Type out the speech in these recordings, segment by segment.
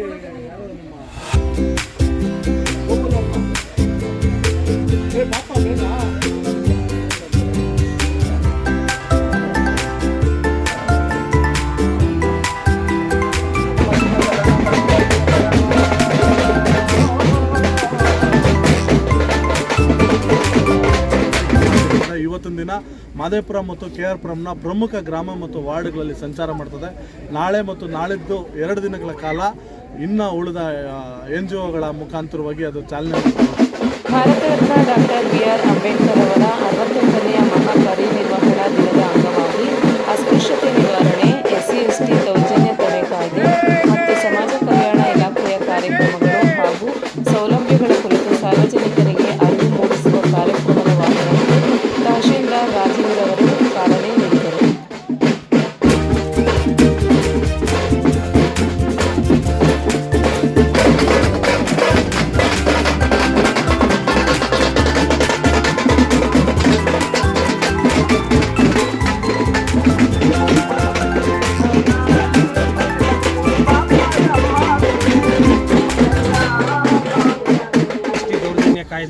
我一个人在。ದಿನ ಮಾದೇಪುರ ಮತ್ತು K R ಪುರಂನ ಪ್ರಮುಖ ಗ್ರಾಮ ಮತ್ತು ವಾರ್ಡ್ಗಳಲ್ಲಿ ಸಂಚಾರ ಮಾಡ್ತದೆ. ನಾಳೆ ಮತ್ತು ನಾಳಿದ್ದು ಎರಡು ದಿನಗಳ ಕಾಲ ಇನ್ನು ಉಳಿದ ಎನ್ ಜಿ ಒಗಳ ಮುಖಾಂತರವಾಗಿ ಅದು ಚಾಲನೆ ಮಾಡ್ತದೆ ಭಾರತ ರತ್ನ ಡಾಕ್ಟರ್ ಆರ್ ಅಂಬೇಡ್ಕರ್ ಅವರ ಅರವತ್ತೆಂಟನೆಯ ಮಹಾ ಪರಿನಿರ್ವಹಣಾ ದಿನದ ಅಂಗವಾಗಿ ಅಸ್ಪೃಶ್ಯತೆ ನಿವಾರಣೆ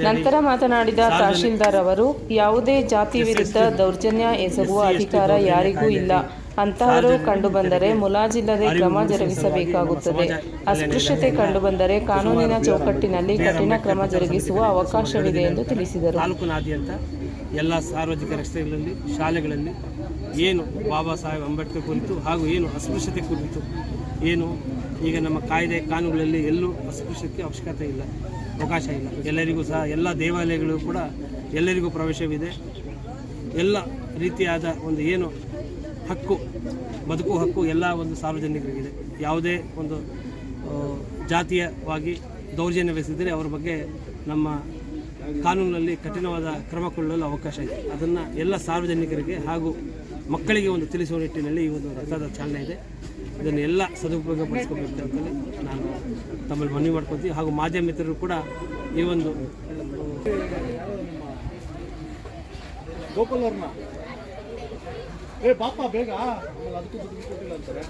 ನಂತರ ಮಾತನಾಡಿದ ತಹಶೀಲ್ದಾರ್ ಅವರು ಯಾವುದೇ ಜಾತಿ ವಿರುದ್ಧ ದೌರ್ಜನ್ಯ ಎಸಗುವ ಅಧಿಕಾರ ಯಾರಿಗೂ ಇಲ್ಲ. ಅಂತಹವರು ಕಂಡುಬಂದರೆ ಮುಲಾಜಿಲ್ಲದೆ ಕ್ರಮ ಜರುಗಿಸಬೇಕಾಗುತ್ತದೆ. ಅಸ್ಪೃಶ್ಯತೆ ಕಂಡುಬಂದರೆ ಕಾನೂನಿನ ಚೌಕಟ್ಟಿನಲ್ಲಿ ಕಠಿಣ ಕ್ರಮ ಜರುಗಿಸುವ ಅವಕಾಶವಿದೆ ಎಂದು ತಿಳಿಸಿದರು. ತಾಲೂಕಿನಾದ್ಯಂತ ಎಲ್ಲ ಸಾರ್ವಜನಿಕ ರಸ್ತೆಗಳಲ್ಲಿ ಶಾಲೆಗಳಲ್ಲಿ ಏನು ಬಾಬಾ ಸಾಹೇಬ್ ಅಂಬೇಡ್ಕರ್ ಕುರಿತು ಹಾಗೂ ಏನು ಅಸ್ಪೃಶ್ಯತೆ ಕುರಿತು ಏನು ಈಗ ನಮ್ಮ ಕಾಯ್ದೆ ಕಾನೂನುಗಳಲ್ಲಿ ಎಲ್ಲೂ ಅಸ್ಪೃಶ್ಯಕ್ಕೆ ಅವಶ್ಯಕತೆ ಇಲ್ಲ, ಅವಕಾಶ ಇಲ್ಲ. ಎಲ್ಲರಿಗೂ ಸಹ ಎಲ್ಲ ದೇವಾಲಯಗಳು ಕೂಡ ಎಲ್ಲರಿಗೂ ಪ್ರವೇಶವಿದೆ. ಎಲ್ಲ ರೀತಿಯಾದ ಒಂದು ಏನು ಹಕ್ಕು ಬದುಕು ಹಕ್ಕು ಎಲ್ಲ ಒಂದು ಸಾರ್ವಜನಿಕರಿಗಿದೆ. ಯಾವುದೇ ಒಂದು ಜಾತಿಯವಾಗಿ ದೌರ್ಜನ್ಯ ವಹಿಸಿದರೆ ಅವರ ಬಗ್ಗೆ ನಮ್ಮ ಕಾನೂನಿನಲ್ಲಿ ಕಠಿಣವಾದ ಕ್ರಮ ಕೊಳ್ಳಲು ಅವಕಾಶ ಇದೆ. ಅದನ್ನು ಎಲ್ಲ ಸಾರ್ವಜನಿಕರಿಗೆ ಹಾಗೂ ಮಕ್ಕಳಿಗೆ ಒಂದು ತಿಳಿಸುವ ನಿಟ್ಟಿನಲ್ಲಿ ಈ ಒಂದು ರಥದ ಚಾಲನೆ ಇದೆ. ಇದನ್ನು ಎಲ್ಲ ಸದುಪಯೋಗ ಪಡಿಸ್ಕೋಬೇಕು ಅಂತೇಳಿ ನಾನು ತಮ್ಮಲ್ಲಿ ಮನವಿ ಮಾಡ್ಕೊತೀವಿ ಹಾಗೂ ಮಾಧ್ಯಮ ಮಿತ್ರರು ಕೂಡ ಈ ಒಂದು ಅವ್ರನ್ನ ಏ, ಬಾಪ, ಬೇಗ. ಅದಕ್ಕೆ ಅಂತಾರೆ.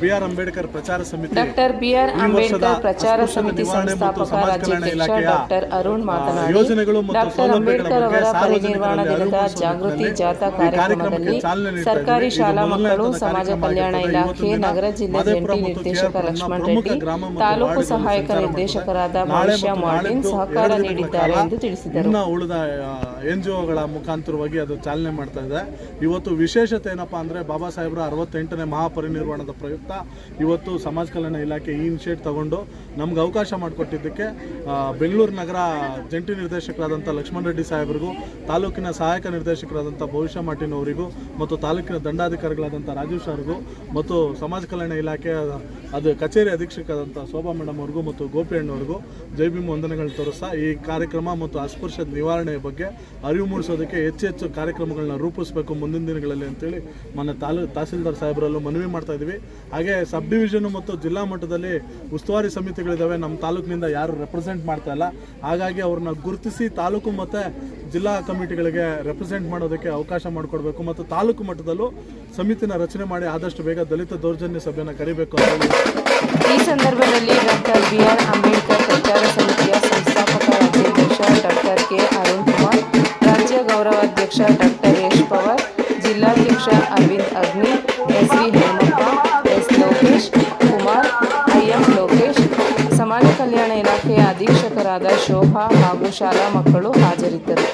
ಬಿ ಆರ್ ಅಂಬೇಡ್ಕರ್ ಪ್ರಚಾರ ಸಮಿತಿ ಡಾಕ್ಟರ್ ಬಿಆರ್ ಅಂಬೇಡ್ಕರ್ ಪ್ರಚಾರ ಸಮಿತಿ ಸಂಸ್ಥಾಪಕ ರಾಜ್ಯಾಧ್ಯಕ್ಷ ಡಾಕ್ಟರ್ ಅರುಣ್ ಮಾತನಾಡಿ ಯೋಜನೆಗಳು ಡಾಕ್ಟರ್ ಅಂಬೇಡ್ಕರ್ ಅವರ ಪರಿನಿರ್ವಾಣ ದಿನದ ಜಾಗೃತಿ ಜಾಥಾ ಕಾರ್ಯಕ್ರಮದಲ್ಲಿ ಸರ್ಕಾರಿ ಶಾಲಾ ಮಕ್ಕಳು ಸಮಾಜ ಕಲ್ಯಾಣ. ಇಲಾಖೆ ನಗರ ಜಿಲ್ಲೆ ಜಂಟಿ ನಿರ್ದೇಶಕ ಲಕ್ಷ್ಮಣ್ ರೆಡ್ಡಿ ತಾಲೂಕು ಸಹಾಯಕ ನಿರ್ದೇಶಕರಾದ ಮಾಲಿಷ್ಯ ನಾಳೆ ಮಾರ್ಟಿನ್ ಸಹಕಾರ ನೀಡಿದ್ದಾರೆ ಎಂದು ತಿಳಿಸಿದರು ಉಳಿದ ಎನ್ ಜಿ ಒಗಳ ಮುಖಾಂತರವಾಗಿ ಅದು ಚಾಲನೆ ಮಾಡ್ತಾ ಇದೆ ಇವತ್ತು ವಿಶೇಷತೆ ಏನಪ್ಪಾ ಅಂದ್ರೆ ಬಾಬಾ ಸಾಹೇಬರ ಅರವತ್ತೆಂಟನೇ ಮಹಾಪರಿನಿರ್ವಾಣದ ಇವತ್ತು ಸಮಾಜ ಕಲ್ಯಾಣ ಇಲಾಖೆ ಈ ಇನಿಷಿಯೇಟ್ ತಗೊಂಡು ನಮ್ಗೆ ಅವಕಾಶ ಮಾಡಿಕೊಟ್ಟಿದ್ದಕ್ಕೆ ಬೆಂಗಳೂರು ನಗರ ಜಂಟಿ ನಿರ್ದೇಶಕರಾದಂಥ ಲಕ್ಷ್ಮಣ ರೆಡ್ಡಿ ಸಾಹೇಬರಿಗೂ, ತಾಲೂಕಿನ ಸಹಾಯಕ ನಿರ್ದೇಶಕರಾದಂಥ ಭವಿಷ್ಯ ಮಾರ್ಟಿನ್ ಅವರಿಗೂ ಮತ್ತು ತಾಲೂಕಿನ ದಂಡಾಧಿಕಾರಿಗಳಾದಂಥ ರಾಜೇಶ್ ಸರ್ಗೂ ಮತ್ತು ಸಮಾಜ ಕಲ್ಯಾಣ ಇಲಾಖೆಯ, ಅದು ಕಚೇರಿ ಅಧೀಕ್ಷಕರಾದಂಥ ಶೋಭಾ ಮೇಡಮ್ ಅವ್ರಿಗೂ ಮತ್ತು ಗೋಪಿ ಜೈ ಭೀಮ್ ವಂದನೆಗಳು ತೋರಿಸ್ತಾ, ಈ ಕಾರ್ಯಕ್ರಮ ಮತ್ತು ಅಸ್ಪೃಶ್ಯದ ನಿವಾರಣೆಯ ಬಗ್ಗೆ ಅರಿವು ಮೂಡಿಸೋದಕ್ಕೆ ಹೆಚ್ಚು ಹೆಚ್ಚು ಕಾರ್ಯಕ್ರಮಗಳನ್ನ ರೂಪಿಸಬೇಕು ಮುಂದಿನ ದಿನಗಳಲ್ಲಿ ಅಂತೇಳಿ ಮೊನ್ನೆ ತಾಲೂ ತಹಸೀಲ್ದಾರ್ ಸಾಹೇಬರಲ್ಲೂ ಮನವಿ ಮಾಡ್ತಾ ಇದ್ವಿ ಹಾಗೆ ಸಬ್ ಡಿವಿಷನ್ ಮತ್ತು ಜಿಲ್ಲಾ ಮಟ್ಟದಲ್ಲಿ ಉಸ್ತುವಾರಿ ಸಮಿತಿಗಳಿದ್ದಾವೆ ನಮ್ಮ ತಾಲೂಕಿನಿಂದ ಯಾರು ರೆಪ್ರೆಸೆಂಟ್ ಮಾಡ್ತಾ ಇಲ್ಲ. ಹಾಗಾಗಿ ಅವ್ರನ್ನ ಗುರುತಿಸಿ ತಾಲೂಕು ಮತ್ತು ಜಿಲ್ಲಾ ಕಮಿಟಿಗಳಿಗೆ ರೆಪ್ರೆಸೆಂಟ್ ಮಾಡೋದಕ್ಕೆ ಅವಕಾಶ ಮಾಡಿಕೊಡ್ಬೇಕು ಮತ್ತು ತಾಲೂಕು ಮಟ್ಟದಲ್ಲೂ ಸಮಿತಿನ ರಚನೆ ಮಾಡಿ ಆದಷ್ಟು ಬೇಗ ದಲಿತ ದೌರ್ಜನ್ಯ ಸಭೆಯನ್ನು ಕರಿಬೇಕು ಈ ಸಂದರ್ಭದಲ್ಲಿ ಡಾಕ್ಟರ್ ಬಿಆರ್ ಅಂಬೇಡ್ಕರ್ ಪ್ರಚಾರ ಸಮಿತಿಯ ಸಂಸ್ಥಾಪಕ ರಾಜ್ಯಾಧ್ಯಕ್ಷ ಡಾಕ್ಟರ್ ಕೆ. ಅರುಣ್ ಕುಮಾರ್, ರಾಜ್ಯ ಗೌರವಾಧ್ಯಕ್ಷ ಡಾಕ್ಟರ್ ಕಲ್ಯಾಣ ಇಲಾಖೆಯ ಅಧೀಕ್ಷಕರಾದ ಶೋಭಾ ಹಾಗೂ ಶಾಲಾ ಮಕ್ಕಳು ಹಾಜರಿದ್ದರು.